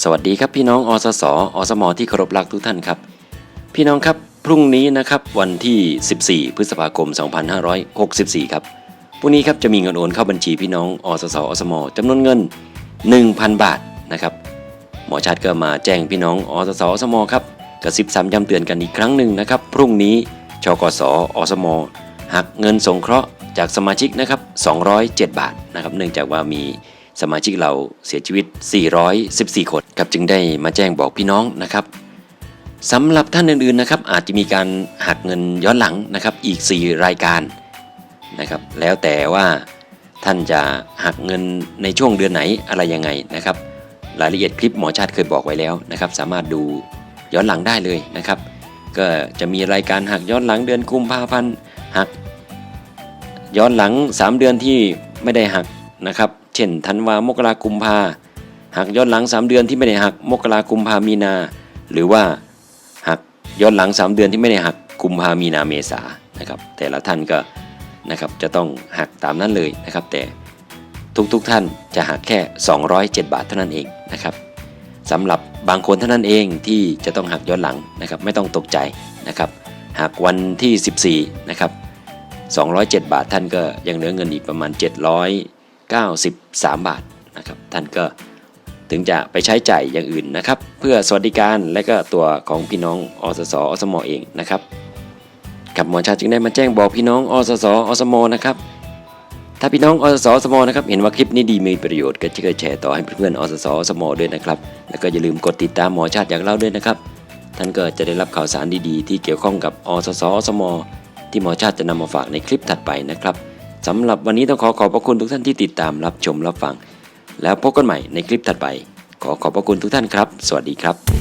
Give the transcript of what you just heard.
สวัสดีครับพี่น้องอสสอสมที่เคารพรักทุกท่านครับ พี่น้องครับพรุ่งนี้นะครับวันที่ 14 พฤษภาคม 2564 ครับพรุ่งนี้ครับจะมีเงินโอนเข้าบัญชีพี่น้องอสสอสมจำนวนเงิน 1,000 บาทนะครับหมอชัดก็มาแจ้งพี่น้องอสสอสมครับกระซิบซ้ำย้ำเตือนกันอีกครั้งหนึ่งนะครับ พรุ่งนี้ชกสอสมหักเงินสงเคราะห์จากสมาชิกนะครับ207 บาทนะครับเนื่องจากว่ามี สมาชิกเราเสียชีวิต 414 คนครับจึงได้มาแจ้งบอกพี่น้องนะครับสำหรับท่านอื่นๆนะครับอาจจะมีการหักเงินย้อนหลังนะครับอีก 4 รายการนะครับแล้วแต่ว่าท่านจะหักเงินในช่วงเดือนไหนอะไรยังไงนะครับ รายละเอียดคลิปหมอชาติเคยบอกไว้แล้วนะครับ สามารถดูย้อนหลังได้เลยนะครับ ก็จะมีรายการหักย้อนหลังเดือนกุมภาพันธ์หักย้อนหลัง 3 เดือนที่ไม่ได้หักนะครับ เช่นธันวามกรากุมภาหักย้อนหลัง 3 เดือนที่ไม่ได้หักมกรากุมภามีนา หรือว่าหักย้อนหลัง 3 เดือนที่ไม่ได้หักกุมภามีนาเมษานะครับแต่ละท่านก็นะครับจะต้องหักตามนั้นเลยนะครับ แต่ทุกๆทท่านจะหักแค่ 207 บาทเท่านั้นเองนะครับสำหรับบางคนเท่านั้นเองที่จะต้องหักย้อนหลังนะครับไม่ต้องตกใจนะครับหักวันที่ 14นะครับ207 บาทท่านก็ยังเหลือเงินอีกประมาณ 93 บาทนะครับท่านก็ถึงจะไปใช้จ่ายอย่างอื่นนะครับ เพื่อสวัสดิการและก็ตัวของพี่น้องอสสอสมอเองนะครับกับหมอชาจึงได้มาแจ้งบอกพี่น้องอสสอสมอนะครับถ้าพี่น้องอสสอสมอนะครับเห็นว่าคลิปนี้ดีมีประโยชน์ก็ช่วยแชร์ต่อให้เพื่อนๆอสสอสมอด้วยนะครับ แล้วก็อย่าลืมกดติดตามหมอชาติอย่างเราด้วยนะครับ ท่านก็จะได้รับข่าวสารดีๆ ที่เกี่ยวข้องกับอสสอสมอที่หมอชาติจะนำมาฝากในคลิปถัดไปนะครับ สำหรับวันนี้ต้องขอขอบพระคุณทุกท่านที่ติดตามรับชมรับฟัง แล้วพบกันใหม่ในคลิปถัดไป ขอขอบพระคุณทุกท่านครับ สวัสดีครับ